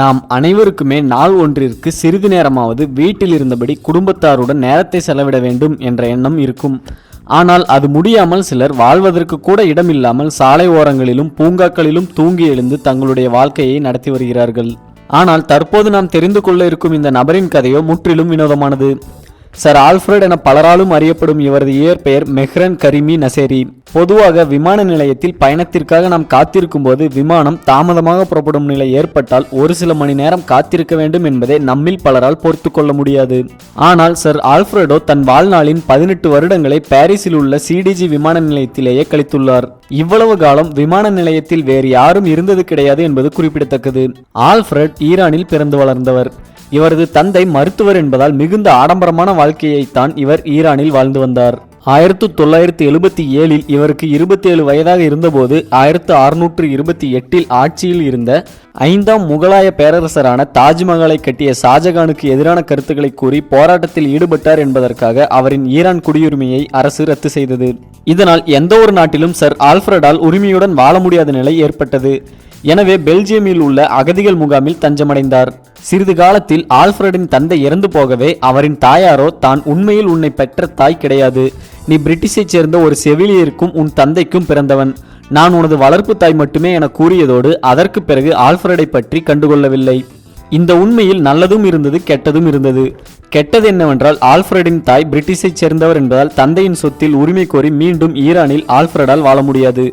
நாம் அனைவருக்குமே நாள் ஒன்றிற்கு சிறிது நேரமாவது வீட்டில் இருந்தபடி குடும்பத்தாருடன் நேரத்தை செலவிட வேண்டும் என்ற எண்ணம் இருக்கும். ஆனால் அது முடியாமல் சிலர் வாழ்வதற்கு கூட இடமில்லாமல் சாலை ஓரங்களிலும் பூங்காக்களிலும் தூங்கி எழுந்து தங்களுடைய வாழ்க்கையை நடத்தி வருகிறார்கள். ஆனால் தற்போது நாம் தெரிந்து கொள்ள இருக்கும் இந்த நபரின் கதையோ முற்றிலும் வினோதமானது. சர் ஆல்ஃபிரட் என பலராலும் அறியப்படும் இவரது இயற்பெயர் மெஹ்ரன் கரிமி நசேரி. பொதுவாக விமான நிலையத்தில் பயணத்திற்காக நாம் காத்திருக்கும் போது விமானம் தாமதமாக புறப்படும் நிலை ஏற்பட்டால் ஒரு சில மணி நேரம் காத்திருக்க வேண்டும் என்பதை நம்மில் பலரால் பொறுத்து கொள்ள முடியாது. ஆனால் சர் ஆல்ஃபிரடோ தன் வாழ்நாளின் பதினெட்டு வருடங்களை பாரிஸில் உள்ள சிடிஜி விமான நிலையத்திலேயே கழித்துள்ளார். இவ்வளவு காலம் விமான நிலையத்தில் வேறு யாரும் இருந்தது கிடையாது என்பது குறிப்பிடத்தக்கது. ஆல்ஃபிரட் ஈரானில் பிறந்து வளர்ந்தவர். இவரது தந்தை மருத்துவர் என்பதால் மிகுந்த ஆடம்பரமான வாழ்க்கையைத்தான் இவர் ஈரானில் வாழ்ந்து வந்தார். ஆயிரத்து தொள்ளாயிரத்து எழுபத்தி ஏழில் இவருக்கு இருபத்தேழு வயதாக இருந்தபோது ஆயிரத்து அறுநூற்று இருபத்தி எட்டில் ஆட்சியில் இருந்த ஐந்தாம் முகலாய பேரரசரான தாஜ்மஹாலை கட்டிய ஷாஜகானுக்கு எதிரான கருத்துக்களை கூறி போராட்டத்தில் ஈடுபட்டார் என்பதற்காக அவரின் ஈரான் குடியுரிமையை அரசு ரத்து செய்தது. இதனால் எந்த ஒரு நாட்டிலும் சர் ஆல்ஃபிரடால் உரிமையுடன் வாழ முடியாத நிலை ஏற்பட்டது. எனவே பெல்ஜியமில் உள்ள அகதிகள் முகாமில் தஞ்சமடைந்தார். சிறிது காலத்தில் ஆல்ஃபிரடின் தந்தை இறந்து போகவே அவரின் தாயாரோ தான் உண்மையில் உன்னை பெற்ற தாய் கிடையாது. நீ பிரிட்டிஷைச் சேர்ந்த ஒரு செவிலியருக்கும் உன் தந்தைக்கும் பிறந்தவன். நான் உனது வளர்ப்பு தாய் மட்டுமே என கூறியதோடு அதற்கு பிறகு ஆல்ஃபிரடை பற்றி கண்டுகொள்ளவில்லை. இந்த உண்மையில் நல்லதும் இருந்தது கெட்டதும் இருந்தது. கெட்டது என்னவென்றால் ஆல்ஃபிரடின் தாய் பிரிட்டிஷைச் சேர்ந்தவர் என்பதால் தந்தையின் சொத்தில் உரிமை கோரி மீண்டும் ஈரானில் ஆல்ஃபிரடால் வாழ முடியாது.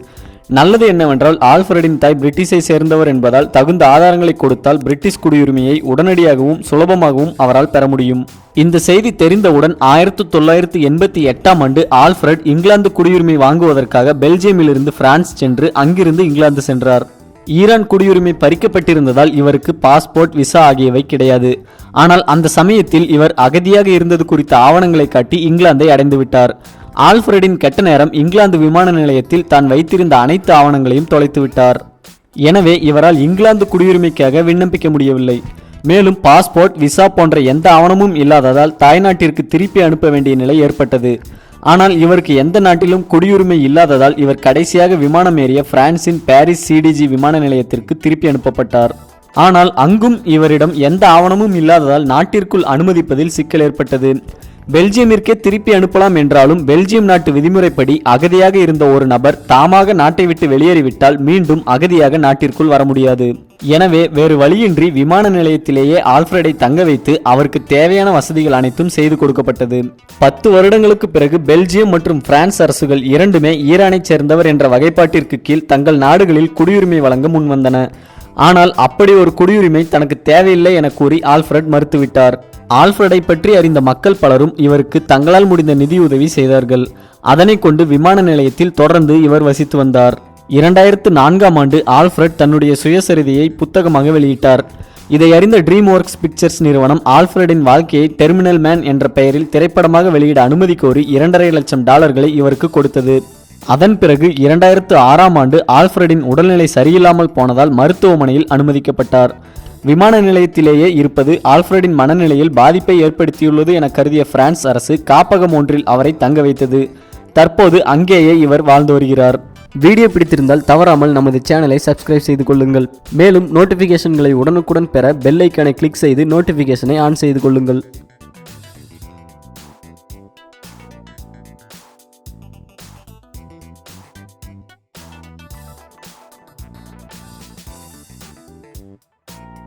நல்லது என்னவென்றால் ஆல்ஃபிரடின் தாய் பிரிட்டிஷை சேர்ந்தவர் என்பதால் தகுந்த ஆதாரங்களை கொடுத்தால் பிரிட்டிஷ் குடியுரிமையை உடனடியாகவும் சுலபமாகவும் அவரால் பெற முடியும். இந்த செய்தி தெரிந்தவுடன் ஆயிரத்து தொள்ளாயிரத்து எண்பத்தி எட்டாம் ஆண்டு ஆல்ஃபிரட் இங்கிலாந்து குடியுரிமை வாங்குவதற்காக பெல்ஜியமிலிருந்து பிரான்ஸ் சென்று அங்கிருந்து இங்கிலாந்து சென்றார். ஈரான் குடியுரிமை பறிக்கப்பட்டிருந்ததால் இவருக்கு பாஸ்போர்ட் விசா ஆகியவை கிடையாது. ஆனால் அந்த சமயத்தில் இவர் அகதியாக இருந்தது குறித்த ஆவணங்களை காட்டி இங்கிலாந்தை அடைந்துவிட்டார். ஆல்ஃபிரடின் கெட்ட நேரம் இங்கிலாந்து விமான நிலையத்தில் தான் வைத்திருந்த அனைத்து ஆவணங்களையும் தொலைத்துவிட்டார் எனவே இவரால் இங்கிலாந்து குடியுரிமைக்காக விண்ணப்பிக்க முடியவில்லை. மேலும் பாஸ்போர்ட் விசா போன்ற எந்த ஆவணமும் இல்லாததால் தாய்நாட்டிற்கு திருப்பி அனுப்ப வேண்டிய நிலை ஏற்பட்டது. ஆனால் இவருக்கு எந்த நாட்டிலும் குடியுரிமை இல்லாததால் இவர் கடைசியாக விமானம் ஏறிய பிரான்சின் பாரிஸ் சிடிஜி விமான நிலையத்திற்கு திருப்பி அனுப்பப்பட்டார். ஆனால் அங்கும் இவரிடம் எந்த ஆவணமும் இல்லாததால் நாட்டிற்குள் அனுமதிப்பதில் சிக்கல் ஏற்பட்டது. பெல்ஜியமிற்கே திருப்பி அனுப்பலாம் என்றாலும் பெல்ஜியம் நாட்டு விதிமுறைப்படி அகதியாக இருந்த ஒரு நபர் தாமாக நாட்டை விட்டு வெளியேறிவிட்டால் மீண்டும் அகதியாக நாட்டிற்குள் வர முடியாது. எனவே வேறு வழியின்றி விமான நிலையத்திலேயே ஆல்ஃபிரடை தங்க வைத்து அவருக்கு தேவையான வசதிகள் அனைத்தும் செய்து கொடுக்கப்பட்டது. பத்து வருடங்களுக்கு பிறகு பெல்ஜியம் மற்றும் பிரான்ஸ் அரசுகள் இரண்டுமே ஈரானைச் சேர்ந்தவர் என்ற வகைப்பாட்டிற்கு கீழ் தங்கள் நாடுகளில் குடியுரிமை வழங்க முன்வந்தன. ஆனால் அப்படி ஒரு குடியுரிமை தனக்கு தேவையில்லை என கூறி ஆல்ஃபிரட் மறுத்துவிட்டார். ஆல்ஃபிரடை பற்றி அறிந்த மக்கள் பலரும் இவருக்கு தங்களால் முடிந்த நிதியுதவி செய்தார்கள். அதனை கொண்டு விமான நிலையத்தில் தொடர்ந்து இவர் வசித்து வந்தார். இரண்டாயிரத்து நான்காம் ஆண்டு ஆல்ஃபிரட் தன்னுடைய சுயசரிதையை புத்தகமாக வெளியிட்டார். இதை அறிந்த ட்ரீம் ஒர்க்ஸ் பிக்சர்ஸ் நிறுவனம் ஆல்ஃபிரடின் வாழ்க்கையை டெர்மினல் மேன் என்ற பெயரில் திரைப்படமாக வெளியிட அனுமதி கோரி இரண்டரை லட்சம் டாலர்களை இவருக்கு கொடுத்தது. அதன் பிறகு இரண்டாயிரத்து ஆறாம் ஆண்டு ஆல்ஃபிரடின் உடல்நிலை சரியில்லாமல் போனதால் மருத்துவமனையில் அனுமதிக்கப்பட்டார். விமான நிலையத்திலேயே இருப்பது ஆல்ஃபிரடின் மனநிலையில் பாதிப்பை ஏற்படுத்தியுள்ளது என கருதிய பிரான்ஸ் அரசு காப்பகம் ஒன்றில் அவரை தங்க வைத்தது. தற்போது அங்கேயே இவர் வாழ்ந்து வருகிறார். வீடியோ பிடித்திருந்தால் தவறாமல் நமது சேனலை சப்ஸ்கிரைப் செய்து கொள்ளுங்கள். மேலும் நோட்டிஃபிகேஷன்களை உடனுக்குடன் பெற பெல் ஐக்கானை கிளிக் செய்து நோட்டிஃபிகேஷனை ஆன் செய்து கொள்ளுங்கள்.